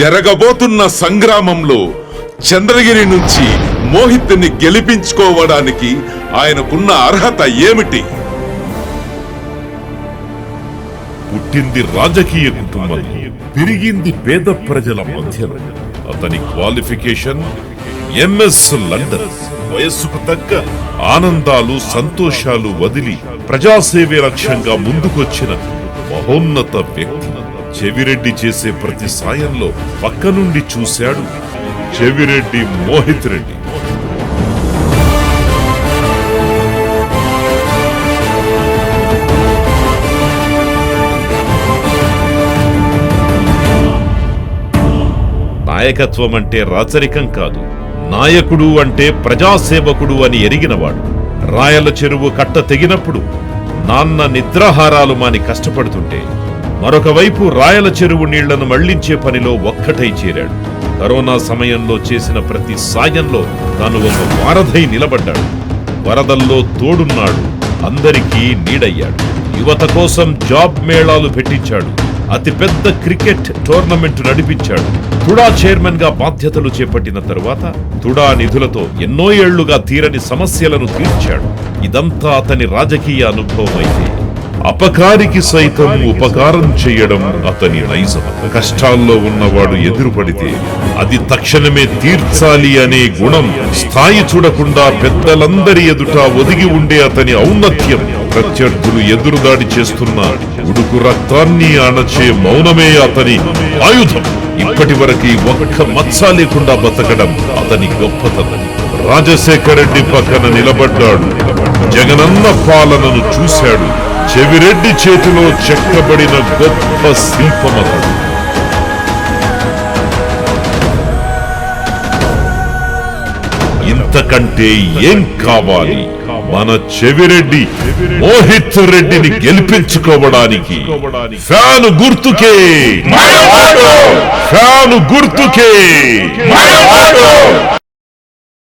జరగబోతున్న సంగ్రామంలో చంద్రగిరి నుంచి మోహిత్ని గెలిపించుకోవడానికి ఆయనకున్న అర్హత ఏమిటి? పుట్టింది రాజకీయ కుటుంబం పెరిగింది పేద ప్రజల మధ్యలో అతని క్వాలిఫికేషన్ ఎంఎస్ లండన్. వయస్సుకు తగ్గ ఆనందాలు సంతోషాలు వదిలి ప్రజాసేవే లక్ష్యంగా ముందుకొచ్చిన మహోన్నత వ్యక్తి. చెవిరెడ్డి చేసే ప్రతి సాయంలో పక్క నుండి చూశాడు చెవిరెడ్డి మోహిత్ రెడ్డి. నాయకత్వం అంటే రాచరికం కాదు. నాయకుడు అంటే ప్రజాసేవకుడు అని ఎరిగినవాడు. రాయల చెరువు కట్ట తెగినప్పుడు నాన్న నిద్రాహారాలు మాని కష్టపడుతుంటే మరొకవైపు రాయల చెరువు నీళ్ళను మళ్ళించే పనిలో ఒక్కటై చేరాడు. కరోనా సమయంలో చేసిన ప్రతి సాయంలో తాను ఒక వారధై నిలబడ్డాడు. వరదల్లో తోడున్నాడు. అందరికీ నీడయ్యాడు. యువత కోసం జాబ్ మేళాలు పెట్టించాడు. అతిపెద్ద క్రికెట్ టోర్నమెంట్ నడిపించాడు. తుడా చైర్మన్గా బాధ్యతలు చేపట్టిన తరువాత తుడా నిధులతో ఎన్నో ఏళ్ళుగా తీరని సమస్యలను తీర్చాడు. ఇదంతా అతని రాజకీయ అనుభవం అయితే అపకారికి సైతం ఉపకారం చేయడం అతని నైజం. కష్టాల్లో ఉన్నవాడు ఎదురుపడితే అది తక్షణమే తీర్చాలి అనే గుణం. స్థాయి చూడకుండా పెద్దలందరి ఎదుట ఒదిగి ఉండే అతని ఔన్నత్యం. ప్రత్యర్థులు ఎదురుదాడి చేస్తున్న ఉడుకు రక్తాన్ని అణచే మౌనమే అతని ఆయుధం. ఇప్పటి వరకు ఒక్క మచ్చ లేకుండా బతకడం అతని గొప్పతనం. రాజశేఖర రెడ్డి పక్కన నిలబడ్డాడు. జగనన్న పాలనను చూశాడు. చెవిరెడ్డి చేతిలో చెక్కబడిన గొప్ప శిల్పమతడు. ఇంతకంటే ఏం కావాలి? మన చెవిరెడ్డి మోహిత్ రెడ్డిని గెలిపించుకోవడానికి ఫ్యాను గుర్తుకే. ఫ్యాను గుర్తుకే.